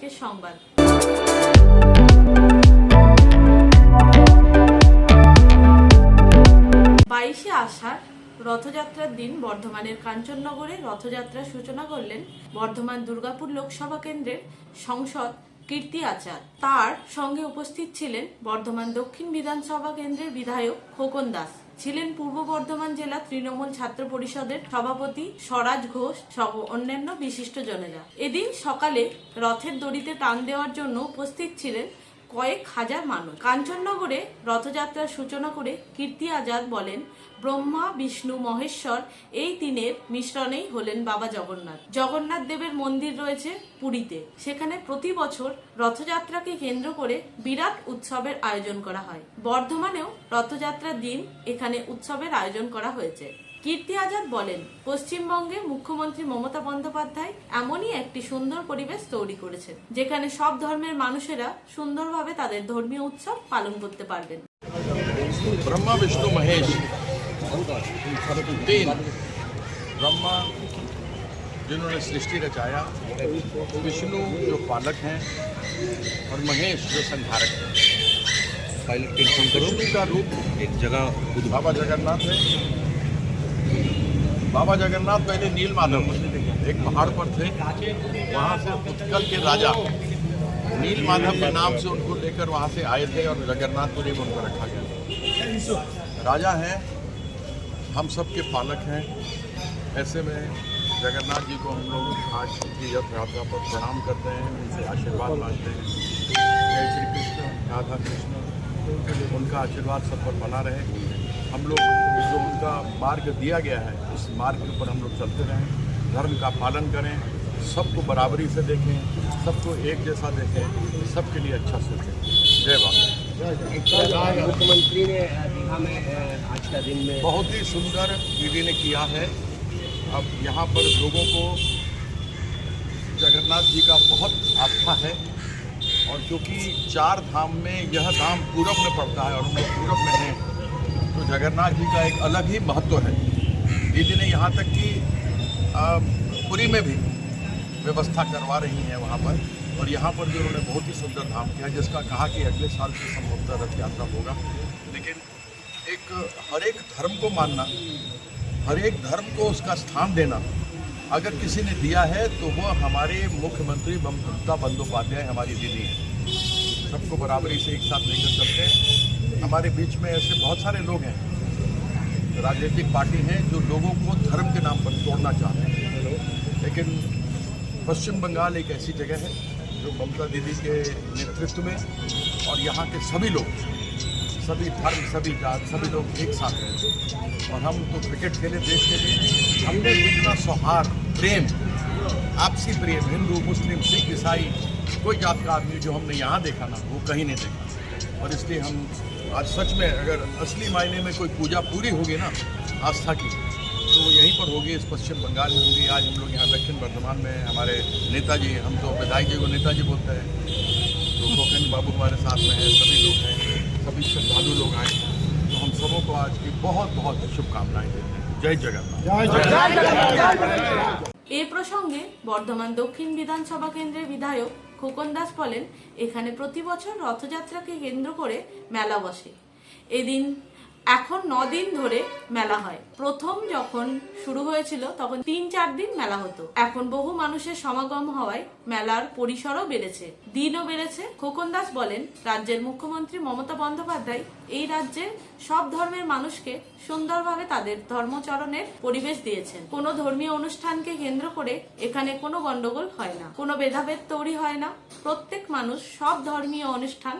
আজকের সংবাদ। বাইশে আষাঢ়, রথযাত্রার দিন বর্ধমানের কাঞ্চননগরে রথযাত্রার সূচনা করলেন বর্ধমান দুর্গাপুর লোকসভা কেন্দ্রের সংসদ কীর্তি আচার। তার সঙ্গে উপস্থিত ছিলেন বর্ধমান দক্ষিণ বিধানসভা কেন্দ্রের বিধায়ক খোকন দাস। ছিলেন পূর্ব বর্ধমান জেলা তৃণমূল ছাত্র পরিষদের সভাপতি স্বরাজ ঘোষ সহ অন্যান্য বিশিষ্ট জনেরা। এদিন সকালে রথের দড়িতে টান দেওয়ার জন্য উপস্থিত ছিলেন কয়েক হাজার মানুষ। কাঞ্চননগরে রথযাত্রার সূচনা করে কীর্তি আজাদ বলেন, ব্রহ্মা, বিষ্ণু, মহেশ্বর, এই তিনের মিশ্রণেই হলেন বাবা জগন্নাথ। জগন্নাথ দেবের মন্দির রয়েছে পুরীতে। সেখানে প্রতি বছর রথযাত্রাকে কেন্দ্র করে বিরাট উৎসবের আয়োজন করা হয়। বর্ধমানেও রথযাত্রার দিন এখানে উৎসবের আয়োজন করা হয়েছে। কীর্তি আজাদ বলেন পশ্চিমবঙ্গে মুখ্যমন্ত্রী মমতা বন্দ্যোপাধ্যায় এমনই একটি সুন্দর পরিবেশ তৈরি করেছেন যেখানে সব ধর্মের মানুষেরা সুন্দরভাবে তাদের ধর্মীয় উৎসব পালন করতে পারবেন ब्रह्मा विष्णु महेश तीन ब्रह्मा जिन्होंने सृष्टि रचाया विष्णु जो पालक हैं और महेश जो संहारक हैं पायलट टेलीफोन करो विष्णु का रूप एक जगह बाबा जगन्नाथ है बाबा जगन्नाथ पहले नील माधव एक पहाड़ पर थे, वहाँ से उत्कल के राजा नील माधव के नाम से उनको लेकर वहाँ से आए थे और जगन्नाथपुरी में उनको रखा गया। राजा हैं, हम सबके पालक हैं। ऐसे में जगन्नाथ जी को हम लोग आज की रथ यात्रा पर प्रणाम करते हैं, उनसे आशीर्वाद मांगते हैं। जय श्री कृष्ण, राधा कृष्ण उनका आशीर्वाद सब पर बना रहे। हम लोग जो उनका मार्ग दिया गया है उस मार्ग के ऊपर हम लोग चलते रहें धर्म का पालन करें सबको बराबरी से देखें सबको एक जैसा देखें सबके लिए अच्छा सोचें। जय बाबा। मुख्यमंत्री ने दीघा में आज का दिन में बहुत ही सुंदर दीदी ने किया है। अब यहाँ पर लोगों को जगन्नाथ जी का बहुत आस्था है। और क्योंकि चार धाम में यह धाम पूरब में पड़ता है और हम लोग पूरब में हैं तो जगन्नाथ जी का एक अलग ही महत्व है। दीदी ने यहाँ तक कि पुरी में भी व्यवस्था करवा रही हैं वहाँ पर, और यहाँ पर भी उन्होंने बहुत ही सुंदर धाम किया, जिसका कहा कि अगले साल से संभवतः रथ यात्रा होगा। लेकिन एक, हर एक धर्म को मानना, हर एक धर्म को उसका स्थान देना, अगर किसी ने दिया है तो वो हमारे मुख्यमंत्री ममता बंदोपाध्याय हमारी दीदी हैं। सबको बराबरी से एक साथ लेकर चलते हैं। हमारे बीच में ऐसे बहुत सारे लोग हैं राजनीतिक पार्टी हैं जो लोगों को धर्म के नाम पर तोड़ना चाहते हैं। लेकिन पश्चिम बंगाल एक ऐसी जगह है जो ममता दीदी के नेतृत्व में और यहाँ के सभी लोग सभी धर्म, सभी जात, सभी लोग एक साथ हैं। और हम तो क्रिकेट खेले, देश के लिए हमने जितना सौहार्द, प्रेम, आपसी प्रेम, हिंदू, मुस्लिम, सिख, ईसाई, कोई जात का आदमी जो हमने यहाँ देखा ना, वो कहीं नहीं देखा। और इसलिए हम आज सच में अगर असली मायने में कोई पूजा पूरी होगी ना, आस्था की तो यहीं पर होगी, इस पश्चिम बंगाल में होगी। आज हम लोग यहाँ दक्षिण वर्धमान में हमारे नेताजी, हम तो विधायक जी को नेताजी बोलते हैं। तो कोकन बाबू हमारे साथ में हैं, सभी लोग हैं। सभी श्रद्धालु लोग आए हैं। तो हम सबों को आज की बहुत बहुत शुभकामनाएं देते हैं जय जगन्नाथ এ প্রসঙ্গে বর্ধমান দক্ষিণ বিধানসভা কেন্দ্রের বিধায়ক খোকন দাস বলেন এখানে প্রতি বছর রথযাত্রাকে কেন্দ্র করে মেলা বসে এদিন এখন দিন ধরে মেলা হয়। প্রথম যখন শুরু হয়েছিল, তখন তিন চার দিন মেলা হতো। এখন বহু মানুষের সমাগম হওয়ায় মেলার পরিসরও বেড়েছে। দিনও বেড়েছে। খোকন দাস বলেন, রাজ্যের মুখ্যমন্ত্রী মমতা বন্দ্যোপাধ্যায় এই রাজ্যের সব ধর্মের মানুষকে সুন্দরভাবে তাদের ধর্মচরণের পরিবেশ দিয়েছেন। কোনো ধর্মীয় অনুষ্ঠানকে কেন্দ্র করে এখানে কোনো গন্ডগোল হয় না। কোনো ভেদাভেদ তৈরি হয় না। প্রত্যেক মানুষ সব ধর্মীয় অনুষ্ঠান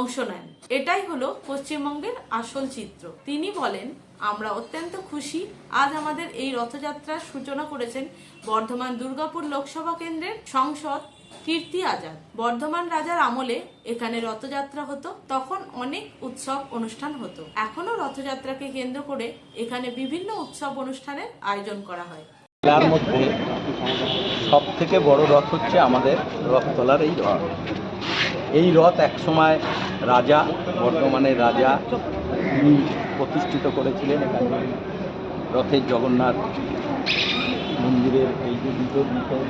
অংশ নেন। এটাই হলো পশ্চিমবঙ্গের আসল চিত্র। তিনি বলেন, আমরা অত্যন্ত খুশি। আজ আমাদের এই রথযাত্রার সূচনা করেছেন বর্ধমান দুর্গাপুর লোকসভা কেন্দ্রের সংসদ কীর্তি আজাদ। বর্ধমান রাজার আমলে এখানে রথযাত্রা হতো। তখন অনেক উৎসব অনুষ্ঠান হতো। এখনও রথযাত্রাকে কেন্দ্র করে এখানে বিভিন্ন উৎসব অনুষ্ঠানের আয়োজন করা হয়। তার মধ্যে সব থেকে বড় রথ হচ্ছে আমাদের রথতলার এই রথ। এই রথ একসময় রাজা, বর্তমানে রাজা তিনি প্রতিষ্ঠিত করেছিলেন এখানে রথের জগন্নাথ মন্দিরের এই যে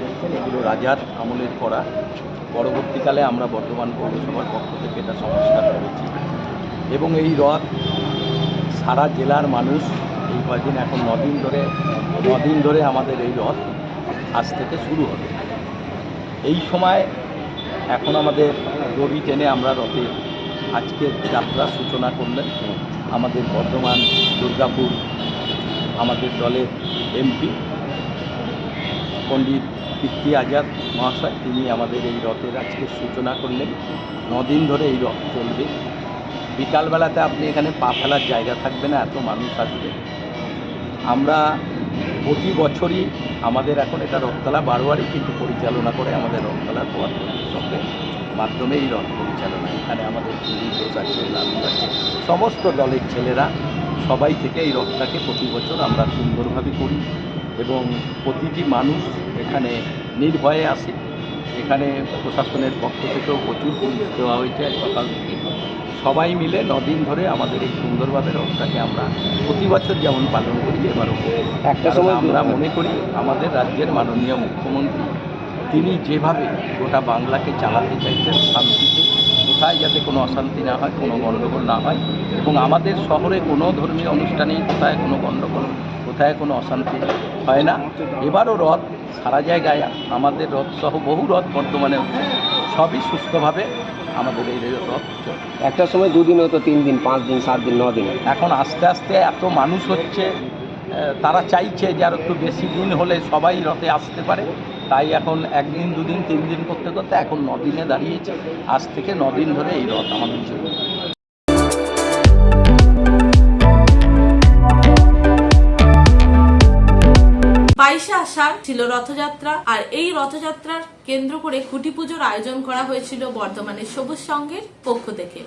দেখছেন, এগুলো রাজার আমলের করা। পরবর্তীকালে আমরা বর্ধমান পৌরসভার পক্ষ থেকে এটা সংস্কার করেছি। এবং এই রথ সারা জেলার মানুষ এই কয়দিন এখন নদিন ধরে নদিন ধরে আমাদের এই রথ আজ থেকে শুরু হবে। এই সময় এখন আমাদের দড়ি টেনে আমরা রথে আজকের যাত্রার সূচনা করলেন আমাদের বর্ধমান, দুর্গাপুর, আমাদের দলের এমপি পণ্ডিত কীর্তি আজাদ মহাশয়। তিনি আমাদের এই রথের আজকে সূচনা করলেন। নদিন ধরে এই রথ চলবে। বিকালবেলাতে আপনি এখানে পা ফেলার জায়গা থাকবে না, এত মানুষ আসবে। আমরা প্রতি বছরই আমাদের এখন এটা রথতলা বারোয়ারি কিন্তু পরিচালনা করে আমাদের রথতলার পথ সঙ্গে। মাধ্যমে এই রথ পরিচালনা এখানে আমাদের পুলিশ ঘোষ আছে লালু আছে। সমস্ত দলের ছেলেরা সবাই থেকে এই রথটাকে প্রতি বছর আমরা সুন্দরভাবে করি এবং প্রতিটি মানুষ এখানে নির্ভয়ে আসে। এখানে প্রশাসনের পক্ষ থেকেও প্রচুর পুলিশ দেওয়া হয়েছে সকাল থেকে। সবাই মিলে নদিন ধরে আমাদের এই সুন্দরভাবে রথটাকে আমরা প্রতি বছর যেমন পালন করি এবারও। একটা সময় আমরা মনে করি আমাদের রাজ্যের মাননীয় মুখ্যমন্ত্রী তিনি যেভাবে গোটা বাংলাকে চালাতে চাইছেন শান্তিতে কোথায় যাতে কোনো অশান্তি না হয় কোনো গণ্ডগোল না হয় এবং আমাদের শহরে কোনো ধর্মীয় অনুষ্ঠানেই কোথায় কোনো গণ্ডগোল কোথায় কোনো অশান্তি হয় না। এবারও রথ সারা জায়গায় আমাদের রথ সহ বহু রথ বর্তমানে সবই সুস্থভাবে আমাদের এই রথ একটা সময় দুদিন হতো তিন দিন পাঁচ দিন সাত দিন ন দিন। এখন আস্তে আস্তে এত মানুষ হচ্ছে তারা চাইছে যে আর একটু বেশি দিন হলে সবাই রথে আসতে পারে। তাই এখন একদিন, দুদিন তিন দিন করতে করতে এখন নদিনে দাঁড়িয়েছে। আজ থেকে দিন ধরে এই রথ আমাদের চলবে বাইশে আষাঢ় ছিল রথযাত্রা, আর এই রথযাত্রার কেন্দ্র করে খুঁটি পুজোর আয়োজন করা হয়েছিল বর্ধমানের সবুজ সংঘের পক্ষ থেকে।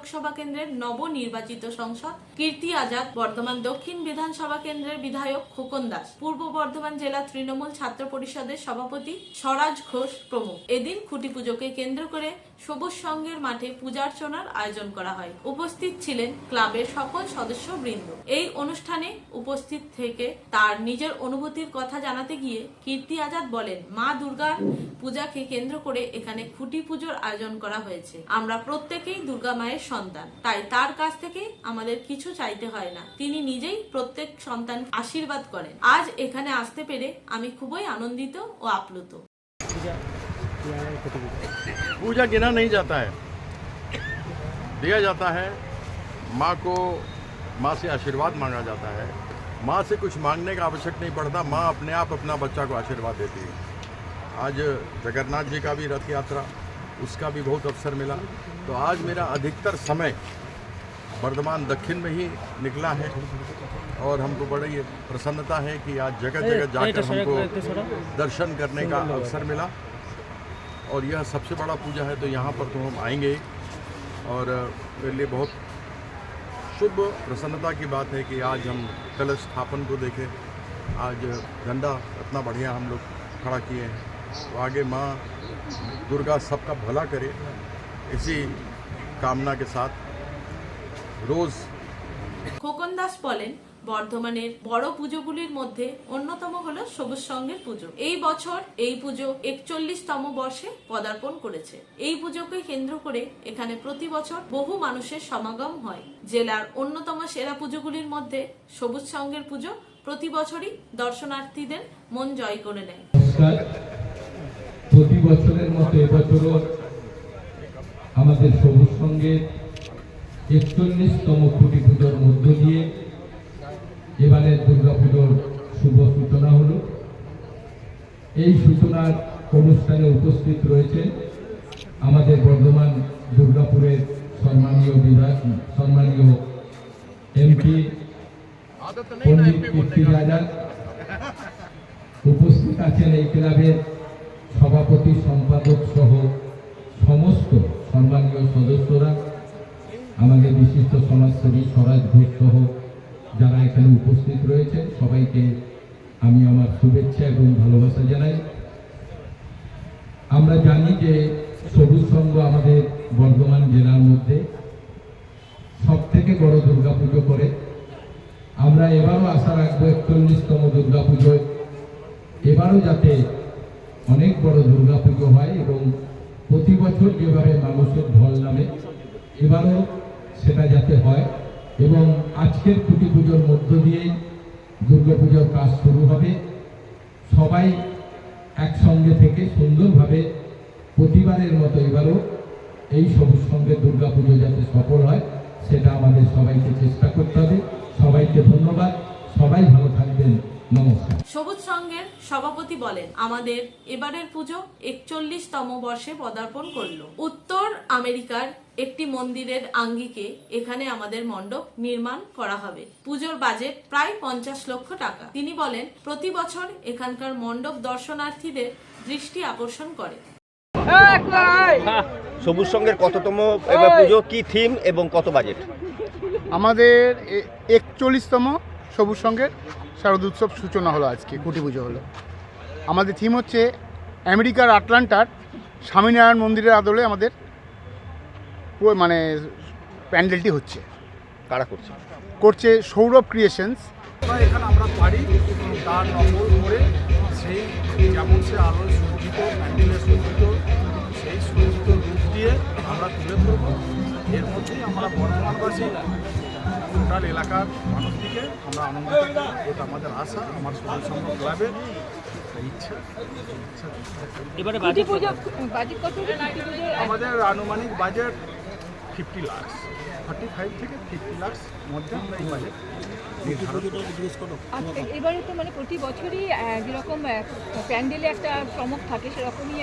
লোকসভা কেন্দ্রের নবনির্বাচিত সংসদ, কীর্তি আজাদ, বর্ধমান দক্ষিণ বিধানসভা কেন্দ্রের বিধায়ক খোকন দাস, পূর্ব বর্ধমান জেলা তৃণমূল ছাত্র পরিষদের সভাপতি স্বরাজ ঘোষ প্রমুখ। এদিন খুঁটি পুজোকে কেন্দ্র করে সবুজ সংঘের মাঠে পূজার্চনার আয়োজন করা হয়। উপস্থিত ছিলেন ক্লাবের সকল সদস্য বৃন্দ এই অনুষ্ঠানে উপস্থিত থেকে তার নিজের অনুভূতির কথা জানাতে গিয়ে কীর্তি আজাদ বলেন, মা দুর্গার পূজাকে কেন্দ্র করে এখানে খুঁটি পুজোর আয়োজন করা হয়েছে। আমরা প্রত্যেকেই দুর্গা মায়ের সন্তান। তাই তার কাছ থেকে আমাদের কিছু চাইতে হয় না। তিনি নিজেই প্রত্যেক সন্তান আশীর্বাদ করেন। আজ এখানে আসতে পেরে আমি খুবই আনন্দিত ও আপ্লুত। पूजा गिना नहीं जाता है। दिया जाता है माँ को माँ से आशीर्वाद मांगा जाता है। माँ से कुछ मांगने का आवश्यक नहीं पड़ता माँ अपने आप अपना बच्चा को आशीर्वाद देती है। आज जगन्नाथ जी का भी रथ यात्रा उसका भी बहुत अवसर मिला। तो आज मेरा अधिकतर समय वर्धमान दक्षिण में ही निकला है और हमको बड़ी प्रसन्नता है कि आज जगह जगह जाकर हमको दर्शन करने का अवसर मिला। और यह सबसे बड़ा पूजा है तो यहाँ पर तो हम आएंगे ही। और अ, मेरे लिए बहुत शुभ प्रसन्नता की बात है कि आज हम कलश स्थापन को देखें आज झंडा इतना बढ़िया हम लोग खड़ा किए हैं तो आगे माँ दुर्गा सबका भला करे इसी कामना के साथ रोज़ খোকন দাস বলেন বর্ধমানের বড় পুজোগুলির মধ্যে অন্যতম হল সবুজ সংঘের পুজো। এই বছর এই পুজো একচল্লিশতম বর্ষে পদার্পণ করেছে। এই পুজোকে কেন্দ্র করে এখানে প্রতি বছর বহু মানুষের সমাগম হয়। জেলার অন্যতম সেরা পুজোগুলির মধ্যে সবুজ সংঘের পুজো প্রতি বছরই দর্শনার্থীদের মন জয় করে নেয়। প্রতি বছরের মতো এবছরও আমাদের সবুজ সঙ্গে একচল্লিশতম কোটি পুজোর মধ্য দিয়ে এবারে দুর্গাপুজোর শুভ সূচনা হলো। এই সূচনার অনুষ্ঠানে উপস্থিত রয়েছে আমাদের বর্ধমান দুর্গাপুরের সম্মানীয় বিধায়ক, সম্মানীয় এমপি, পণ্ডিত কীর্তি রাজা। উপস্থিত আছেন এই ক্লাবের সভাপতি, সম্পাদক সহ সমস্ত সম্মানীয় সদস্যরা, আমাদের বিশিষ্ট সমাজসেবী স্বরাজ ঘোষ সহ যারা এখানে উপস্থিত রয়েছেন, সবাইকে আমি আমার শুভেচ্ছা এবং ভালোবাসা জানাই। আমরা জানি যে সবুজ সংঘ আমাদের বর্ধমান জেলার মধ্যে সব থেকে বড় দুর্গাপুজো করে। আমরা এবারও আশা রাখব একচল্লিশতম দুর্গাপুজোয় এবারও যাতে অনেক বড় দুর্গাপুজো হয় এবং প্রতি বছর যেভাবে মানুষের ঢল নামে, এবারও সেটা যাতে হয়। এবং আজকের খুঁটি পুজোর মধ্য দিয়ে দুর্গাপুজোর কাজ শুরু হবে। সবাই একসঙ্গে থেকে সুন্দরভাবে প্রতিবারের মতো এবারও এই সবুজ সঙ্গে দুর্গাপুজো যাতে সফল হয়, সেটা আমাদের সবাইকে চেষ্টা করতে হবে। সবাইকে ধন্যবাদ। সবাই ভালো থাকবেন। নমস্কার। সবুজ সংঘের সভাপতি বলেন আমাদের এবারের পুজো একচল্লিশতম বর্ষে পদার্পণ করল। উত্তর আমেরিকার একটি মন্দিরের আঙ্গিকে এখানে আমাদের মণ্ডপ নির্মাণ করা হবে। পুজোর বাজেট প্রায় পঞ্চাশ লক্ষ টাকা। তিনি বলেন প্রতি বছর এখানকার মণ্ডপ দর্শনার্থীদের দৃষ্টি আকর্ষণ করে। সবুজ সঙ্গের কততম এবার পুজো? কি থিম এবং কত বাজেট আমাদের একচল্লিশতম সবুজ সঙ্গের শারদ উৎসব সূচনা হলো আজকে কুটি পুজো হলো। আমাদের থিম হচ্ছে আমেরিকার আটলান্টার স্বামীনারায়ণ মন্দিরের আদলে আমাদের মানে প্যান্ডেলটি হচ্ছে। কারা করছে? করছে সৌরভ ক্রিয়েশনস। এখানে আমরা পারি তার নকল করে সেই যেমন সে আলোয় সজ্জিত প্যান্ডেলে সজ্জিত সেই সজ্জিত রূপ দিয়ে আমরা তুলে ধরব। এর মধ্যেই আমরা বর্ধমানবাসী টোটাল এলাকার মানুষদিকে আমরা আনন্দ এটা আমাদের আশা আমার সবুজ সংঘ ক্লাবের ইচ্ছা কত? কুটি পুজো আমাদের আনুমানিক budget fifty lakhs. Thirty five থেকে ফিফটি লাক্স মধ্যে আমরা এই বাজেট আচ্ছা এবারে তো মানে প্রতি বছরই যেরকম প্যান্ডেলে একটা চমক থাকে সেরকমই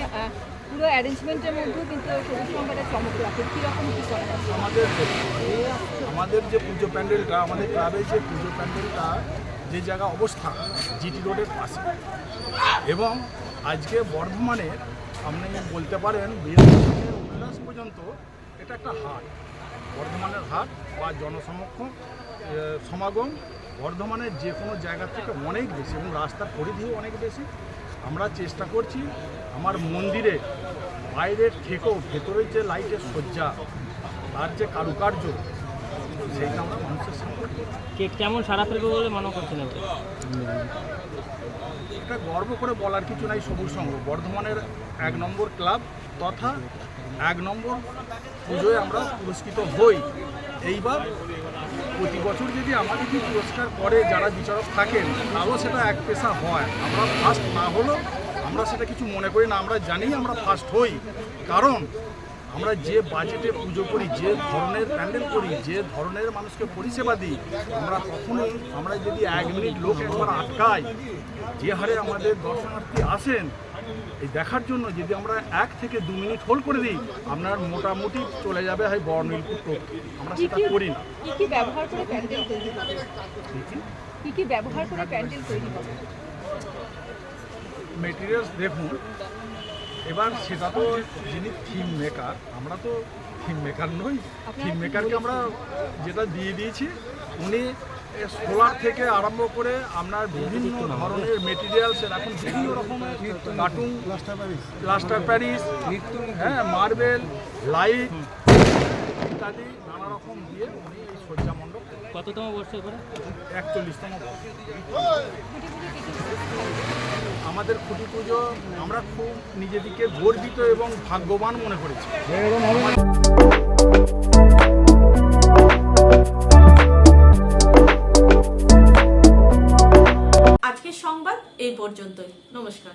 পুরো অ্যারেঞ্জমেন্টের মধ্যেও কিন্তু সবুজ সংবাদের চমক রাখে কীরকম কী আমাদের আমাদের যে পুজো প্যান্ডেলটা, আমাদের ক্লাবের যে পুজো প্যান্ডেলটা যে জায়গা অবস্থা, জিটি রোডের পাশে। এবং আজকে বর্ধমানের, আপনি বলতে পারেন উল্লাস পর্যন্ত এটা একটা হাট। বর্ধমানের হাট বা জনসমক্ষ সমাগম বর্ধমানের যে কোনো জায়গা থেকে অনেক বেশি এবং রাস্তার পরিধিও অনেক বেশি। আমরা চেষ্টা করছি আমার মন্দিরে বাইরের থেকেও ভেতরের যে লাইটের সজ্জা তার যে কারুকার্য সেইটা আমরা মানুষের সামনে কেমন সারা ফেলবে বলে মনে করছেন এটা গর্ব করে বলার কিছু নাই সবুজ সংঘ বর্ধমানের এক নম্বর ক্লাব তথা এক নম্বর পুজোয় আমরা পুরস্কৃত হই। এইবার প্রতি বছর যদি আমাদের কি পুরস্কার করে যারা বিচারক থাকেন তাহলেও সেটা এক পেশা হয়। আমরা ফার্স্ট না হলেও আমরা সেটা কিছু মনে করি না আমরা জানি আমরা ফার্স্ট হই। কারণ আমরা যে বাজেটে পুজো করি যে ধরনের প্যান্ডেল করি যে ধরনের মানুষকে পরিষেবা দিই আমরা কখনোই আমরা যদি এক মিনিট লোক একবার আটকাই যে হারে আমাদের দর্শনার্থী আসেন এই দেখার জন্য যদি আমরা এক থেকে দু মিনিট হোল্ড করে দিই আপনার মোটামুটি চলে যাবে হয় বর্ণিলপুর টোপ আমরা সেটা করি না। কী ব্যবহার করে প্যান্ডেল তৈরি কী কী? ব্যবহার করে প্যান্ডেল তৈরি মেটেরিয়ালস দেখুন এবার সেটা তো যিনি থিম মেকার আমরা তো থিম মেকার নই। থিম মেকারকে আমরা যেটা দিয়ে দিয়েছি উনি সোলার থেকে আরম্ভ করে আপনার বিভিন্ন ধরনের মেটেরিয়ালস এখন বিভিন্ন রকমের কার্টুন প্লাস্টার প্যারিস হ্যাঁ মার্বেল লাইট ইত্যাদি নানা রকম দিয়ে উনি কততম বর্ষ এবারে? একচল্লিশতম আমাদের খুঁটি পুজো আমরা খুব নিজেদিকে গর্বিত এবং ভাগ্যবান মনে করেছি। আজকের সংবাদ এই পর্যন্তই। নমস্কার।